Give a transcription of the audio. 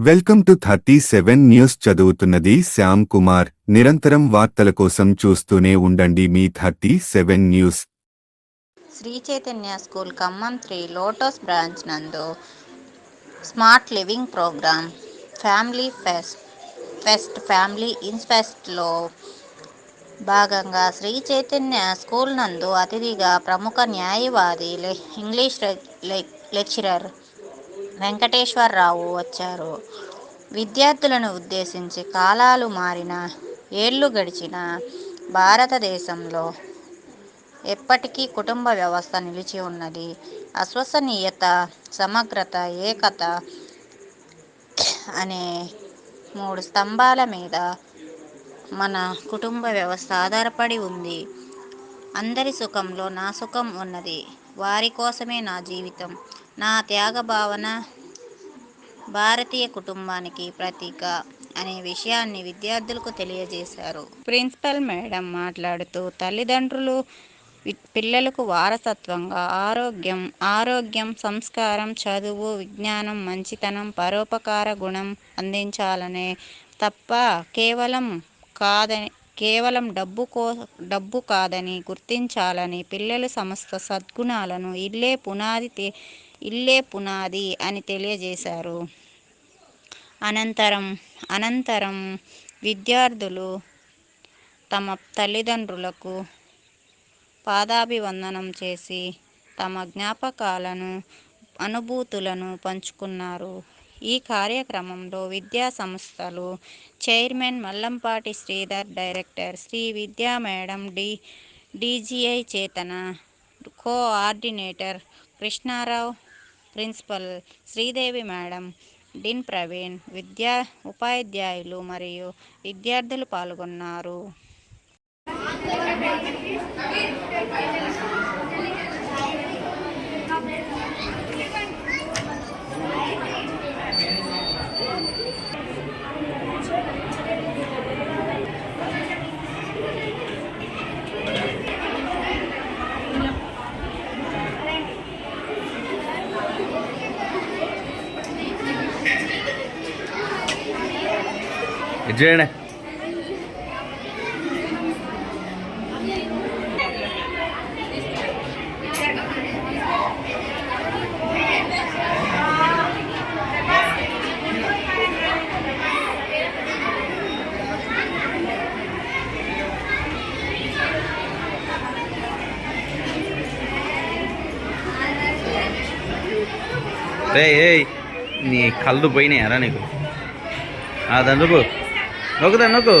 Welcome to thirty seven news చదువుతున్నది శ్యామ్ కుమార్. నిరంతరం వార్తల కోసం చూస్తూనే ఉండండి మీ thirty seven news. Sri Chaitanya school Khammam three lotus branch నందు smart living programme family fest fest family ఇన్ఫెస్ట్లో భాగంగా శ్రీ చైతన్య స్కూల్ నందు అతిథిగా ప్రముఖ న్యాయవాది లె- ఇంగ్లీష్ లెక్చరర్ వెంకటేశ్వరరావు వచ్చారు. విద్యార్థులను ఉద్దేశించి కాలాలు మారిన ఏళ్ళు గడిచిన భారతదేశంలో ఎప్పటికీ కుటుంబ వ్యవస్థ నిలిచి ఉన్నది. అశ్వసనీయత సమగ్రత ఏకత అనే మూడు స్తంభాల మీద మన కుటుంబ వ్యవస్థ ఆధారపడి ఉంది. అందరి సుఖంలో నా సుఖం ఉన్నది. వారి కోసమే నా జీవితం. నా త్యాగ భావన భారతీయ కుటుంబానికి ప్రతీక అనే విషయాన్ని విద్యార్థులకు తెలియజేశారు. ప్రిన్సిపల్ మేడం మాట్లాడుతూ తల్లిదండ్రులు పిల్లలకు వారసత్వంగా ఆరోగ్యం ఆరోగ్యం సంస్కారం చదువు విజ్ఞానం మంచితనం పరోపకార గుణం అందించాలనే తప్ప కేవలం కాదని కేవలం డబ్బు కో డబ్బు కాదని గుర్తించాలని పిల్లలు సమస్త సద్గుణాలను ఇల్లే పునాది ఇల్లే పునాది అని తెలియజేశారు. అనంతరం అనంతరం విద్యార్థులు తమ తల్లిదండ్రులకు పాదాభివందనం చేసి తమ జ్ఞాపకాలను అనుభూతులను పంచుకున్నారు. ఈ కార్యక్రమంలో విద్యా సంస్థలు chairman Mallampati Sridhar director Sri Vidya madam D DGI Chetana coordinator Krishna Rao principal Sridevi madam dean Praveen విద్యా ఉపాధ్యాయులు మరియు విద్యార్థులు పాల్గొన్నారు. ఇది రే ఏయ్ నీ కళ్ళు పోయినాయరా నీకు ఆ নকো দা নকো।